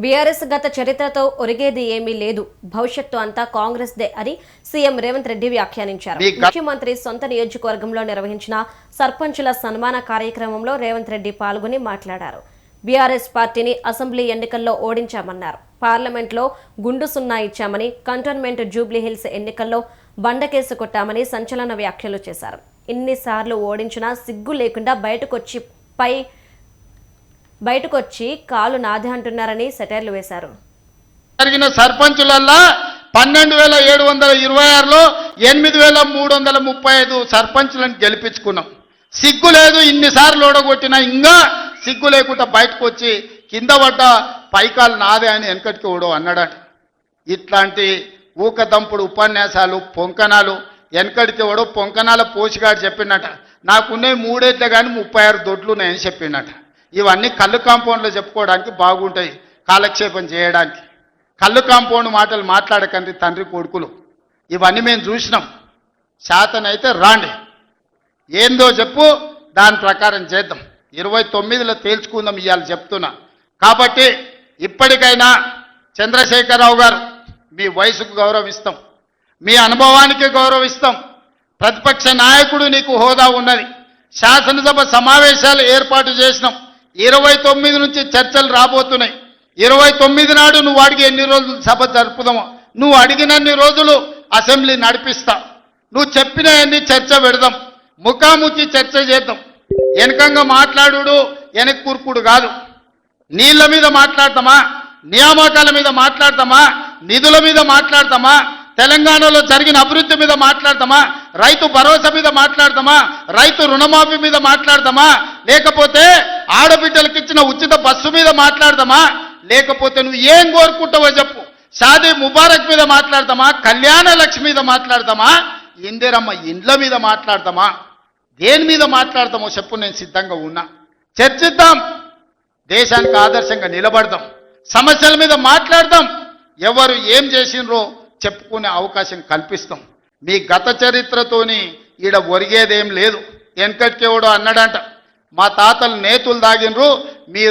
BRS గత చరిత్రతో ఒరిగేది ఏమీ లేదు. భవిష్యత్తు అంతా కాంగ్రెస్ దే అని సీఎం రేవంత్ రెడ్డి వ్యాఖ్యానించారు. ముఖ్యమంత్రి సొంత నియోజకవర్గంలో నిర్వహించిన సర్పంచుల సన్మాన కార్యక్రమంలో రేవంత్ రెడ్డి పాల్గొని మాట్లాడారు. బీఆర్ఎస్ పార్టీని అసెంబ్లీ ఎన్నికల్లో ఓడించామన్నారు. పార్లమెంట్లో గుండు సున్నా ఇచ్చామని కంటోన్మెంట్ జూబ్లీహిల్స్ ఎన్నికల్లో బండకేసు కొట్టామని సంచలన వ్యాఖ్యలు చేశారు. ఇన్నిసార్లు ఓడించినా సిగ్గు లేకుండా బయటకొచ్చి పై బయటకొచ్చి కాలు నాది అంటున్నారని సెటైర్లు వేశారు. జరిగిన సర్పంచులల్లా పన్నెండు వేల ఏడు వందల ఇరవై ఆరులో ఎనిమిది వేల మూడు వందల ముప్పై ఐదు సర్పంచులను గెలిపించుకున్నాం. సిగ్గు లేదు ఇన్నిసార్లు ఓడగొట్టినా ఇంకా సిగ్గు లేకుండా బయటకు వచ్చి కింద పడ్డ పైకాలు నాదే అని వెనకటికి ఓడో అన్నాడట. ఇట్లాంటి ఊకదంపుడు ఉపన్యాసాలు పొంకణాలు వెనకడికి ఓడో పొంకనాల పోషిగాడు చెప్పినట నాకున్నాయి మూడేట్లే కానీ ముప్పై ఆరు దొడ్లు ఉన్నాయని చెప్పిండట. ఇవన్నీ కళ్ళు కాంపౌండ్లో చెప్పుకోవడానికి బాగుంటాయి కాలక్షేపం చేయడానికి. కళ్ళు కాంపౌండ్ మాటలు మాట్లాడకండి తండ్రి కొడుకులు. ఇవన్నీ మేము చూసినాం. శాతనైతే రాండి. ఏందో చెప్పు దాని ప్రకారం చేద్దాం. ఇరవై తొమ్మిదిలో తేల్చుకుందాం ఇవాళ చెప్తున్నా. కాబట్టి ఇప్పటికైనా చంద్రశేఖరరావు గారు మీ వయసుకు గౌరవిస్తాం. మీ అనుభవానికి గౌరవిస్తాం. ప్రతిపక్ష నాయకుడు నీకు హోదా ఉన్నది. శాసనసభ సమావేశాలు ఏర్పాటు చేసినాం. ఇరవై తొమ్మిది నుంచి చర్చలు రాబోతున్నాయి. ఇరవై తొమ్మిది నాడు నువ్వు అడిగి ఎన్ని రోజులు సభ జరుపుదామో? నువ్వు అడిగినన్ని రోజులు అసెంబ్లీ నడిపిస్తా. నువ్వు చెప్పిన అన్ని చర్చ పెడదాం. ముఖాముఖి చర్చ చేద్దాం. వెనకంగా మాట్లాడు వెనక కూర్పుడు కాదు. నీళ్ళ మీద మాట్లాడతామా? నియామకాల మీద మాట్లాడతామా? నిధుల మీద మాట్లాడతామా? తెలంగాణలో జరిగిన అభివృద్ధి మీద మాట్లాడతామా? రైతు భరోసా మీద మాట్లాడతామా? రైతు రుణమాఫీ మీద మాట్లాడతామా? లేకపోతే ఆడబిడ్డలకు ఇచ్చిన ఉచిత బస్సు మీద మాట్లాడదామా? లేకపోతే నువ్వు ఏం కోరుకుంటావో చెప్పు. షాదీ ముబారక్ మీద మాట్లాడదామా? కళ్యాణ లక్ష్మి మీద మాట్లాడదామా? ఇందిరమ్మ ఇండ్ల మీద మాట్లాడదామా? దేని మీద మాట్లాడతామో చెప్పు నేను సిద్ధంగా ఉన్నా. చర్చిద్దాం. దేశానికి ఆదర్శంగా నిలబడదాం. సమస్యల మీద మాట్లాడదాం. ఎవరు ఏం చేసినరో చెప్పుకునే అవకాశం కల్పిస్తాం. మీ గత చరిత్రతోని ఈడ ఒరిగేదేం లేదు. వెనకటికేవడో అన్నాడంట మా తాతలు నేతులు దాగినరు మీ